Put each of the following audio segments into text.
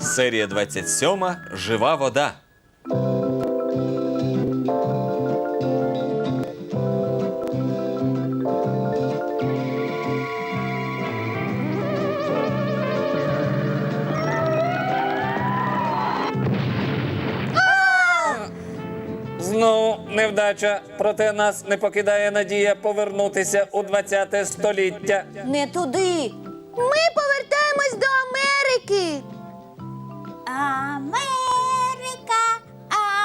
Серія 27. Жива вода. Знову невдача, проте нас не покидає надія повернутися у 20 століття. Не туди. Ми повертаємось Америка,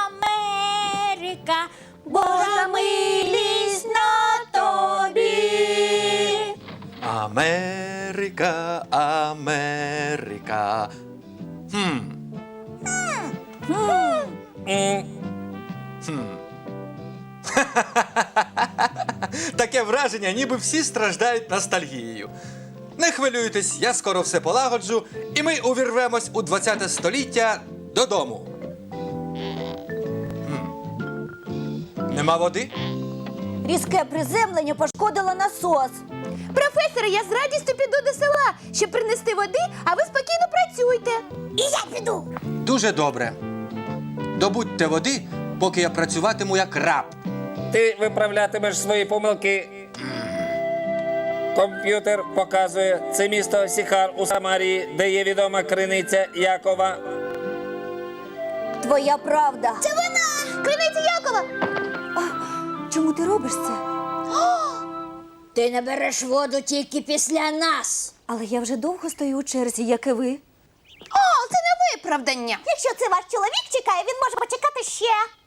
Америка, Божа милість на тобі. Америка, Америка. Хм. М, Таке враження, ніби всі страждають ностальгією. Не хвилюйтесь, я скоро все полагоджу, і ми увірвемось у 20 століття додому. Хм. Нема води? Різке приземлення пошкодило насос. Професоре, я з радістю піду до села, щоб принести води, а ви спокійно працюйте. І я піду. Дуже добре. Добудьте води, поки я працюватиму як раб. Ти виправлятимеш свої помилки. Комп'ютер показує це місто Сіхар у Самарії, де є відома криниця Якова. Твоя правда. Це вона! Криниця Якова! А, чому ти робиш це? Ти не береш воду тільки після нас. Але я вже довго стою у черзі, як і ви. О, це не виправдання. Якщо це ваш чоловік чекає, він може почекати ще.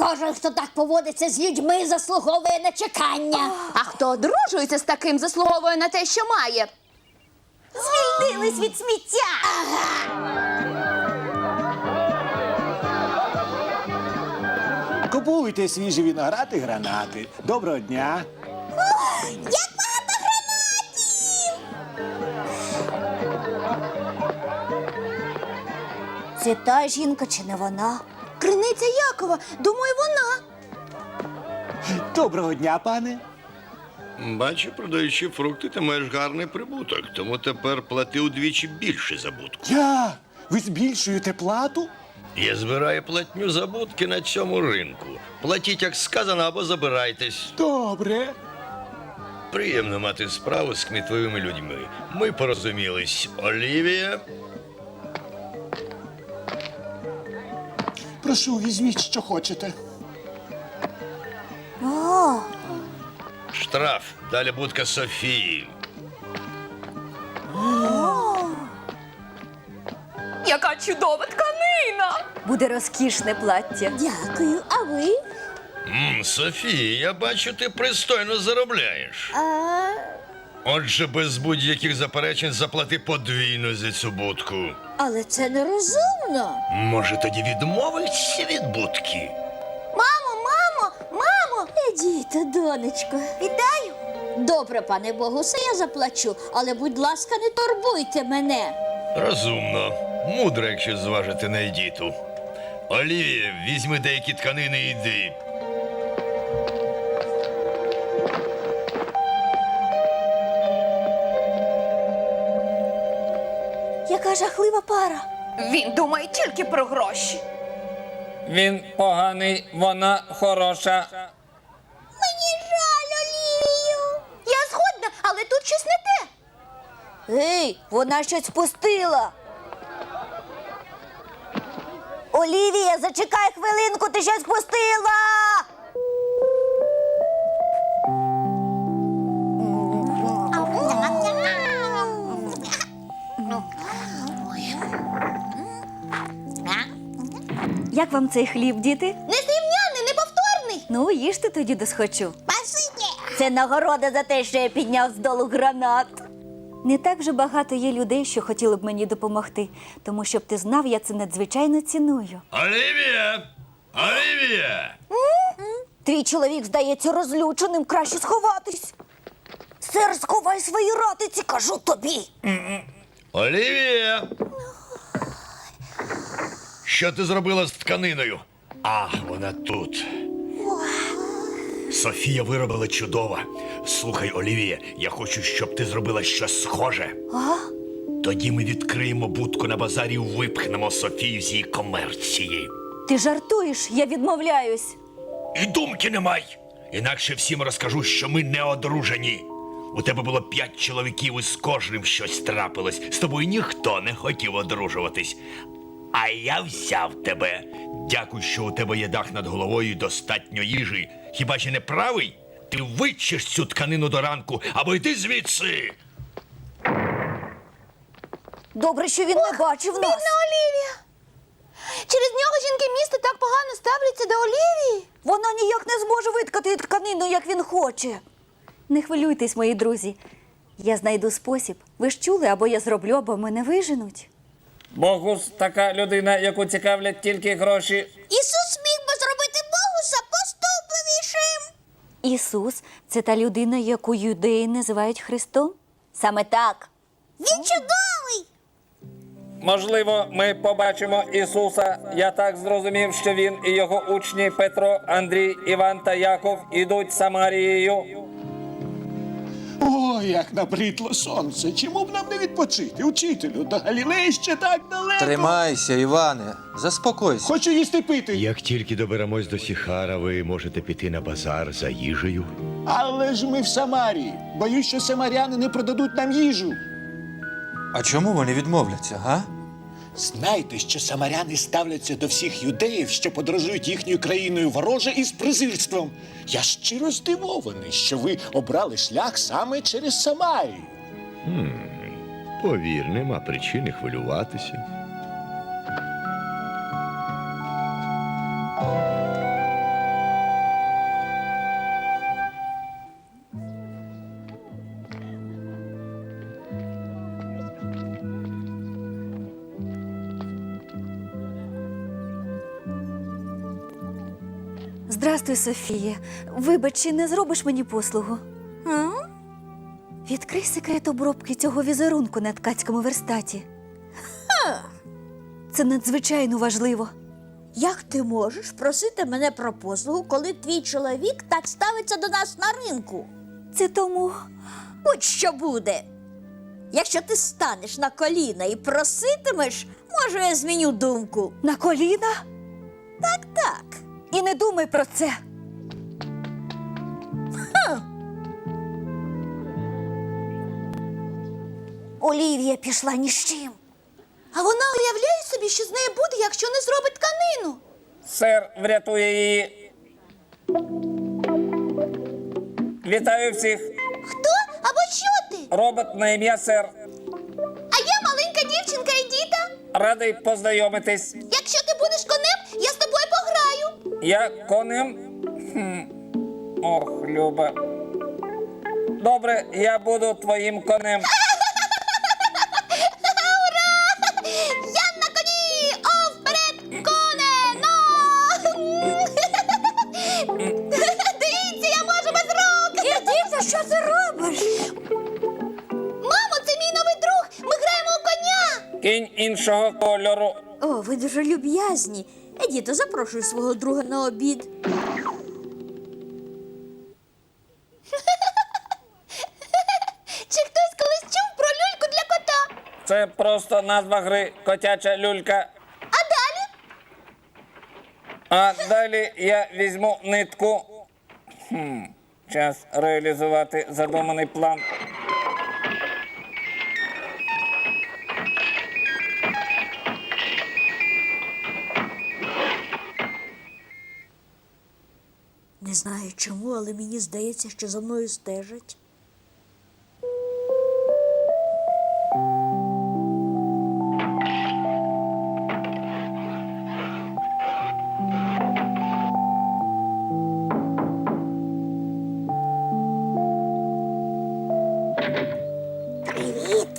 Кожен, хто так поводиться з людьми, заслуговує на чекання. А хто одружується з таким, заслуговує на те, що має. Звільнились від сміття. Купуйте свіжі виноград і гранати. Доброго дня. Як багато гранатів! Це та жінка чи не вона? Криниця Якова, думаю, вона. Доброго дня, пане. Бачу, продаючи фрукти, ти маєш гарний прибуток, тому тепер плати удвічі більше за будку. Я. Ви збільшуєте плату? Я збираю платню за будки на цьому ринку. Платіть, як сказано, або забирайтесь. Добре. Приємно мати справу з кмітливими людьми. Ми порозумілись. Олівія, Прошу, візьміть, що хочете. О, штраф. Далі будка Софії. Яка чудова тканина! буде розкішне плаття. Дякую, а ви? Мм, Софія, я бачу, ти пристойно заробляєш. А... Отже, без будь-яких заперечень заплати подвійно за цю будку. Але це нерозумно. Може, тоді відмовишся від будки? Мамо, мамо, мамо! Ідіть, донечко. Віддаю. Добре, пане Богу, все я заплачу, але, будь ласка, не турбуйте мене. Розумно. Мудро, якщо зважити на Едіту. Олівія, візьми деякі тканини і йди. Яка жахлива пара. Він думає тільки про гроші. Він поганий, вона хороша. Мені жаль, Олівію. Я згодна, але тут щось не те. Гей, вона щось спустила. Олівія, зачекай хвилинку, ти щось спустила. Як вам цей хліб, діти? Незрівняний, неповторний. Ну, їжте тоді досхочу. Це нагорода за те, що я підняв з долу гранат. Не так вже багато є людей, що хотіли б мені допомогти, тому щоб ти знав, я це надзвичайно ціную. Олівія! Олівія! Твій чоловік здається розлюченим, краще сховатись. Сер, сховай свої ратиці, кажу тобі. Олівія! Що ти зробила з тканиною? А, вона тут. Софія виробила чудово. Слухай, Олівія, я хочу, щоб ти зробила щось схоже. А? Тоді ми відкриємо будку на базарі і випхнемо Софію з її комерції. Ти жартуєш, я відмовляюсь. І думки не май. Інакше всім розкажу, що ми не одружені. У тебе було п'ять чоловіків і з кожним щось трапилось. З тобою ніхто не хотів одружуватись. А я взяв тебе. Дякую, що у тебе є дах над головою і достатньо їжі. Хіба ще не правий? Ти вичиш цю тканину до ранку або йди звідси. Добре, що він не бачив нас. Бідна Олівія. Через нього жінки міста так погано ставляться до Олівії. Вона ніяк не зможе виткати тканину, як він хоче. Не хвилюйтесь, мої друзі. Я знайду спосіб. Ви ж чули, або я зроблю, або мене виженуть. Богус така людина, яку цікавлять тільки гроші. Ісус міг би зробити Богуса поступливішим. Ісус це та людина, яку юдеї називають Христом? Саме так. Він чудовий. Можливо, ми побачимо Ісуса. Я так зрозумів, що він і його учні Петро, Андрій, Іван та Яков ідуть Самарією. О, як набридло сонце. Чому б нам не відпочити? Учителю, до Галілеї ще так далеко. Тримайся, Іване, заспокойся. Хочу їсти пити. Як тільки доберемось до Сіхара, ви можете піти на базар за їжею. Але ж ми в Самарії. Боюсь, що самаряни не продадуть нам їжу. А чому вони відмовляться, га? Знайте, що самаряни ставляться до всіх юдеїв, що подорожують їхньою країною вороже із презирством. Я щиро здивований, що ви обрали шлях саме через Самарію. Повір, нема причини хвилюватися. Здрастуй, Софія. Вибач, чи не зробиш мені послугу? А? Відкрий секрет обробки цього візерунку на ткацькому верстаті. Це надзвичайно важливо. Як ти можеш просити мене про послугу, коли твій чоловік так ставиться до нас на ринку? Це тому. Будь-що буде. Якщо ти станеш на коліна і проситимеш, може, я зміню думку. На коліна? Так, так. І не думай про це. Олівія пішла ні з чим. А вона уявляє собі, що з нею буде, якщо не зробить тканину. Сер врятує її. Вітаю всіх. Хто? Або що ти? Робот на ім'я сер. А я маленька дівчинка і діта. Радий познайомитись. Я конем. Ох, Люба. Добре, я буду твоїм конем. Я на коні! О, вперед, коне! Но! Дивіться, я можу без рук! Діти, що ти робиш? Мамо, це мій новий друг! Ми граємо у коня! Кінь іншого кольору. О, ви дуже люб'язні. Едіто, запрошую свого друга на обід. Чи хтось колись чув про люльку для кота? Це просто назва гри котяча люлька. А далі? А далі я візьму нитку. Хм, час реалізувати задуманий план. Не знаю чому, але мені здається, що за мною стежать.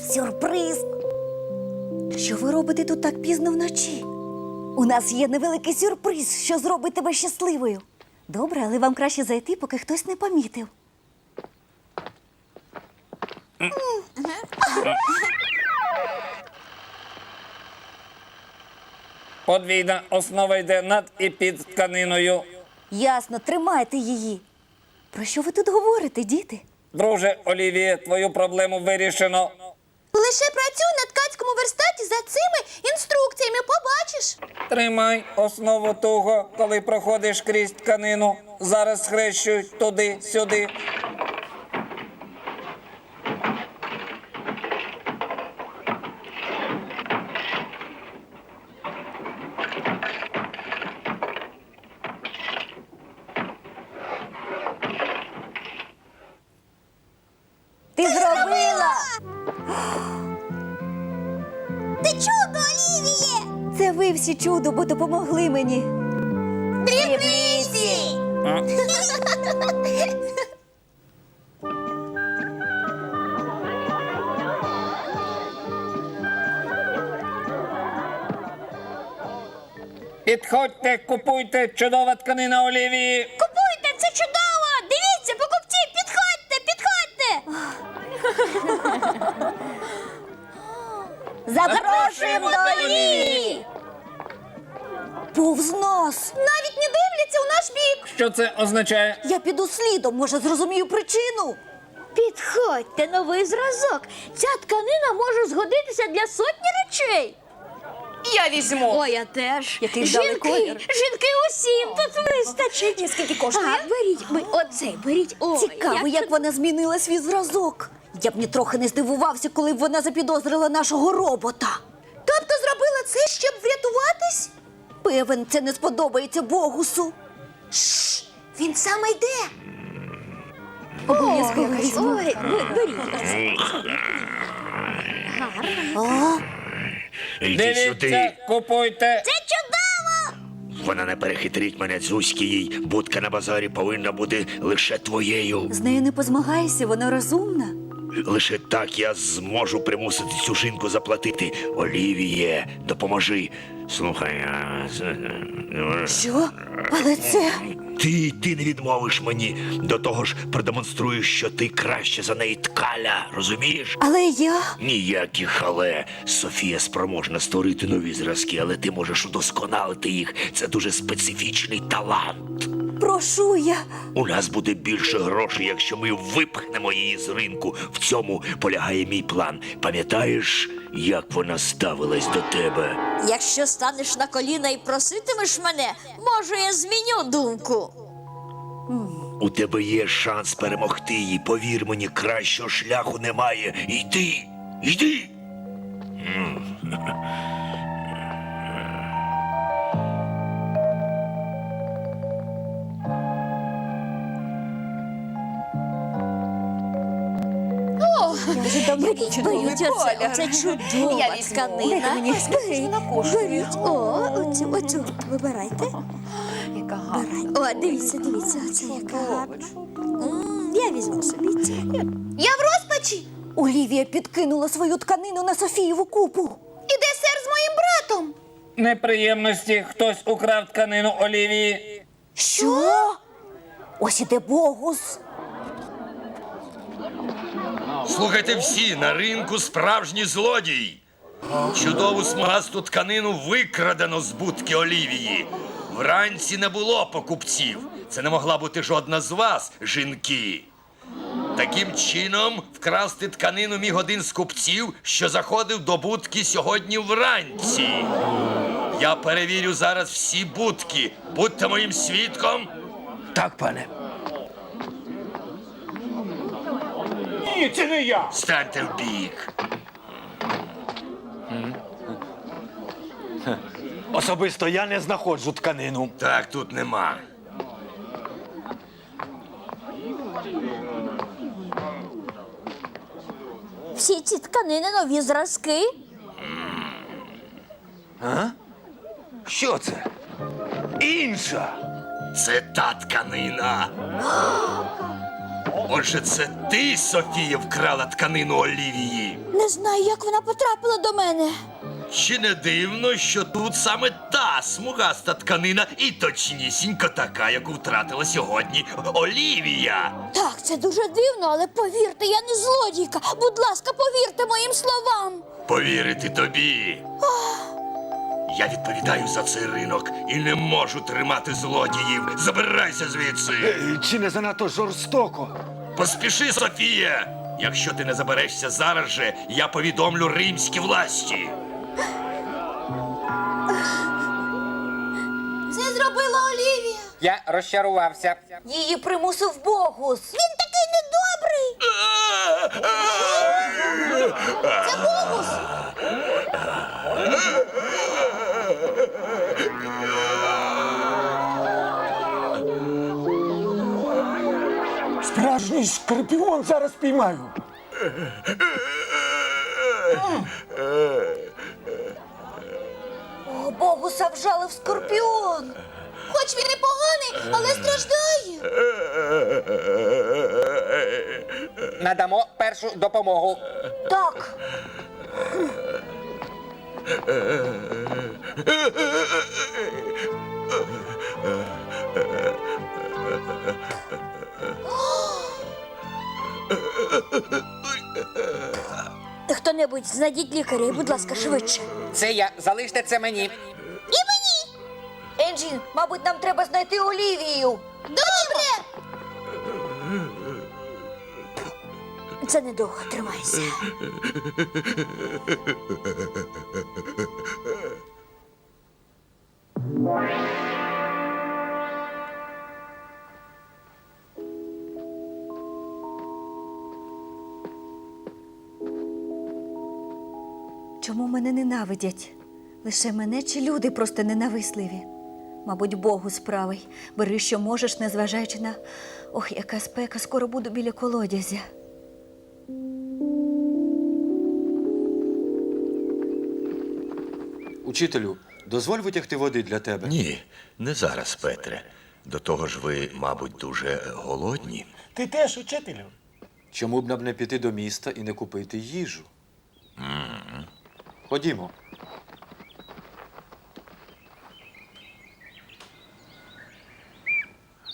Сюрприз. Що ви робите тут так пізно вночі? У нас є невеликий сюрприз, що зробить тебе щасливою. Добре, але вам краще зайти, поки хтось не помітив. Подвійна основа йде над і під тканиною. Ясно, тримайте її. Про що ви тут говорите, діти? Друже Олівіє, твою проблему вирішено. Лише працюй на ткацькому верстаті за цими інструкціями, побачиш. Тримай основу туго, коли проходиш крізь тканину. Зараз схрещуй туди-сюди. Всі чудо, бо допомогли мені. Дрібниці! Підходьте, купуйте чудова тканина Олівії. Нас! Навіть не дивляться у наш бік. Що це означає? Я піду слідом, може, зрозумію причину. Підходьте, новий зразок. Ця тканина може згодитися для сотні речей. Я візьму. О, я теж. Який вдалий жінки, колір. жінки усім тут вистачить. Скільки коштує? А, беріть, ви- оцей, беріть. Ой, Цікаво, як вона змінила свій зразок. Я б нітрохи не здивувався, коли б вона запідозрила нашого робота. Тобто зробила це, щоб врятуватись? Певен, це не сподобається Богусу. Шш, він саме йде. Обов'язково візьму. Ой, оцей. Йди сюди. Купуйте. Це чудово! Вона не перехитрить мене Дзузьки, їй будка на базарі повинна бути лише твоєю. з нею не позмагайся, вона розумна. Лише так я зможу примусити цю жінку заплатити. Олівіє, допоможи. Слухай, а... Що? Але це. ти, ти не відмовиш мені. До того ж продемонструєш, що ти краще за неї ткаля, розумієш? Але я. Ніяких але. Софія спроможна створити нові зразки, але ти можеш удосконалити їх. Це дуже специфічний талант. Прошу я. У нас буде більше грошей, якщо ми випхнемо її з ринку. В цьому полягає мій план. Пам'ятаєш, як вона ставилась до тебе? Якщо станеш на коліна і проситимеш мене, може, я зміню думку. У тебе є шанс перемогти її. Повір мені, кращого шляху немає. Йди, йди. Я вже давно Беріть, чудовий беріть, оце, оце чудова Я візьму. тканина. Мені Беріть, беріть. О, оцю, оцю. Вибирайте. Яка гарна. О, дивіться, дивіться, оце яка гарна. М, Я візьму собі цю. Я в розпачі. Олівія підкинула свою тканину на Софієву купу. Іде сер з моїм братом. Неприємності, хтось украв тканину Олівії. Що? Ось іде Богус. Слухайте всі, на ринку справжній злодій. Чудову смугасту тканину викрадено з будки Олівії. Вранці не було покупців. Це не могла бути жодна з вас, жінки. Таким чином, вкрасти тканину міг один з купців, що заходив до будки сьогодні вранці. Я перевірю зараз всі будки. Будьте моїм свідком. Так, пане. Станьте в бік. Особисто я не знаходжу тканину. Так, тут нема. Всі ці тканини нові зразки. Що це? Інша. Це та тканина. Отже, це ти, Софія, вкрала тканину Олівії. Не знаю, як вона потрапила до мене. Чи не дивно, що тут саме та смугаста тканина і точнісінько така, яку втратила сьогодні Олівія. Так, це дуже дивно, але повірте, я не злодійка. Будь ласка, повірте моїм словам. Повірити тобі. Я відповідаю за цей ринок і не можу тримати злодіїв. Забирайся звідси. Е, Чи не занадто жорстоко? Поспіши, Софія! Якщо ти не заберешся зараз же, я повідомлю римські власті. Це зробила Олівія. Я розчарувався. Її примусив Богус. Він такий недобрий. Це Богус. Справжній скорпіон зараз піймаю. О, Богуса вжалив скорпіон. Хоч він і поганий, але страждає. Надамо першу допомогу. Так. Хто-небудь знайдіть лікаря, і, будь ласка, швидше. Це я. Залиште це мені. І мені. Енджі, мабуть, нам треба знайти Олівію. Добре. Це недовго тримайся. Чому мене ненавидять? Лише мене чи люди просто ненависливі? Мабуть, Богу справий. Бери, що можеш, незважаючи на. Ох, яка спека, скоро буду біля колодязя. Учителю, дозволь витягти води для тебе. Ні, не зараз, Петре. До того ж, ви, мабуть, дуже голодні. Ти теж учителю. Чому б нам не піти до міста і не купити їжу? Ходімо.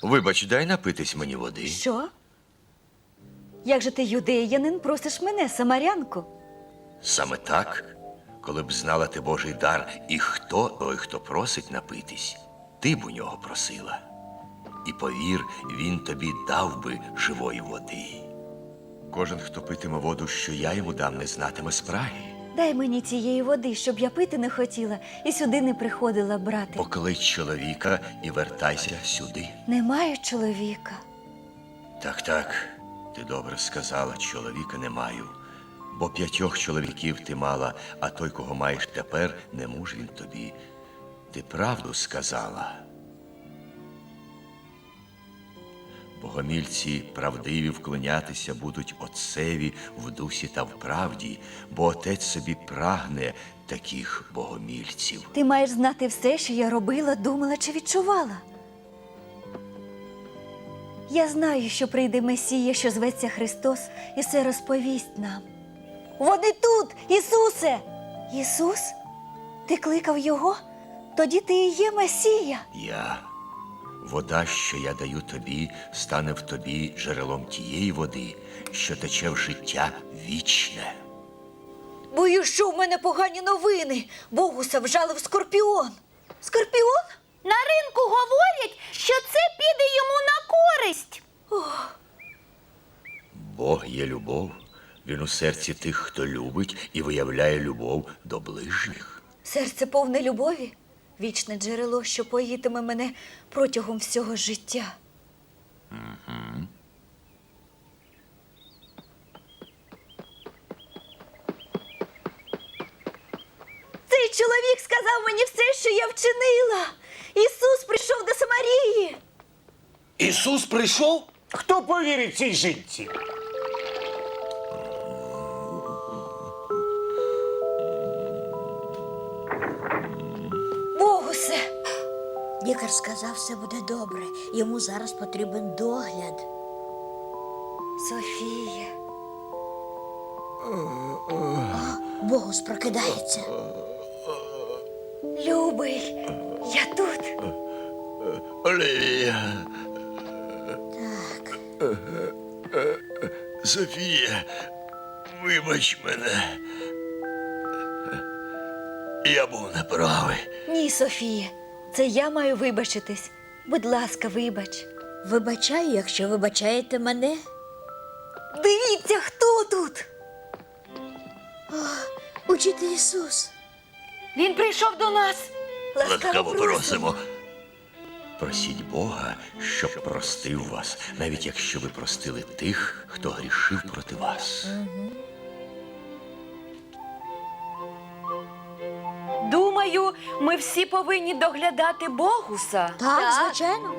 Вибач, дай напитись мені води. Що? Як же ти, юдеянин, просиш мене, самарянку? Саме так, коли б знала ти Божий дар, і хто той, хто просить напитись, ти б у нього просила. І повір, він тобі дав би живої води. Кожен, хто питиме воду, що я йому дам, не знатиме спраги. Дай мені цієї води, щоб я пити не хотіла і сюди не приходила брати. Поклич чоловіка і вертайся сюди. Немає чоловіка. Так, так, ти добре сказала, чоловіка не маю. Бо п'ятьох чоловіків ти мала, а той, кого маєш тепер, не муж він тобі. Ти правду сказала. Богомільці правдиві вклонятися будуть отцеві в дусі та в правді, бо отець собі прагне таких богомільців. Ти маєш знати все, що я робила, думала чи відчувала. Я знаю, що прийде Месія, що зветься Христос, і все розповість нам. Вони тут, Ісусе! Ісус? Ти кликав Його? Тоді ти і є Месія. Я. Вода, що я даю тобі, стане в тобі джерелом тієї води, що тече в життя вічне. Боюсь, що в мене погані новини. Богуса вжалив скорпіон. Скорпіон? На ринку говорять, що це піде йому на користь. Бог є любов. Він у серці тих, хто любить і виявляє любов до ближніх. Серце повне любові, вічне джерело, що поїтиме мене протягом всього життя. Цей чоловік сказав мені все, що я вчинила. Ісус прийшов до Самарії. Ісус прийшов? Хто повірить цій жінці? Лікар сказав, все буде добре. Йому зараз потрібен догляд. Софія. Богус прокидається. Любий, я тут. Олівія, Так. Софія, вибач мене. Я був неправий. Ні, Софія, це я маю вибачитись. Будь ласка, вибач. Вибачаю, якщо вибачаєте мене. Дивіться, хто тут? Учитель Ісус. Він прийшов до нас. Ласкаво просимо. Просіть Бога, щоб простив вас, навіть якщо ви простили тих, хто грішив проти вас. Думаю, ми всі повинні доглядати Богуса. Так, звичайно.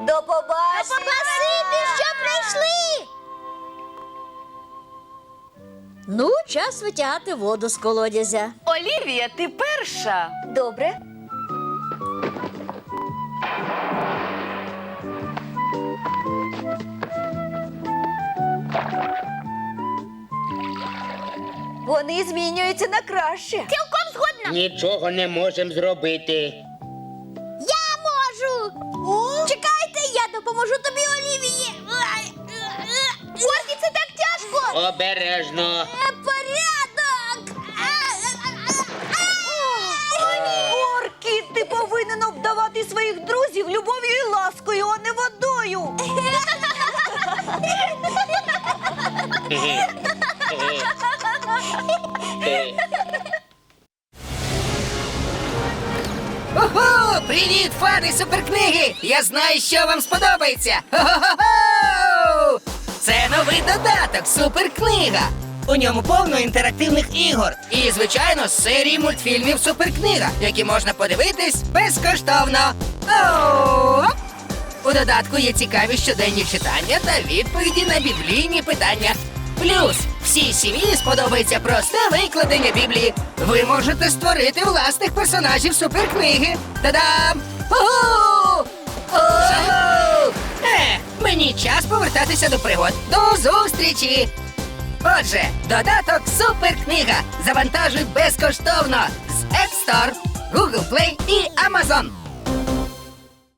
До побачення! Спасибі, що прийшли. Ну, час витягати воду з колодязя. Олівія, ти перша. Добре. Вони змінюються на краще. Цілком згодна. Нічого не можемо зробити. Я можу. Чекайте, я допоможу тобі, Олівії. Ой, це так тяжко. Обережно. Порядок. Оркі, ти повинен обдавати своїх друзів любов'ю і ласкою, а не водою. Ого! Привіт, фани суперкниги! Я знаю, що вам сподобається. Хо-хо-хо! Це новий додаток Суперкнига. У ньому повно інтерактивних ігор. І, звичайно, серії мультфільмів Суперкнига, які можна подивитись безкоштовно. У додатку є цікаві щоденні читання та відповіді на біблійні питання. Плюс всій сім'ї сподобається просте викладення Біблії. Ви можете створити власних персонажів суперкниги. Та-дам! Ого! Е, мені час повертатися до пригод. До зустрічі! Отже, додаток Суперкнига завантажуй безкоштовно з App Store, Google Play і Amazon.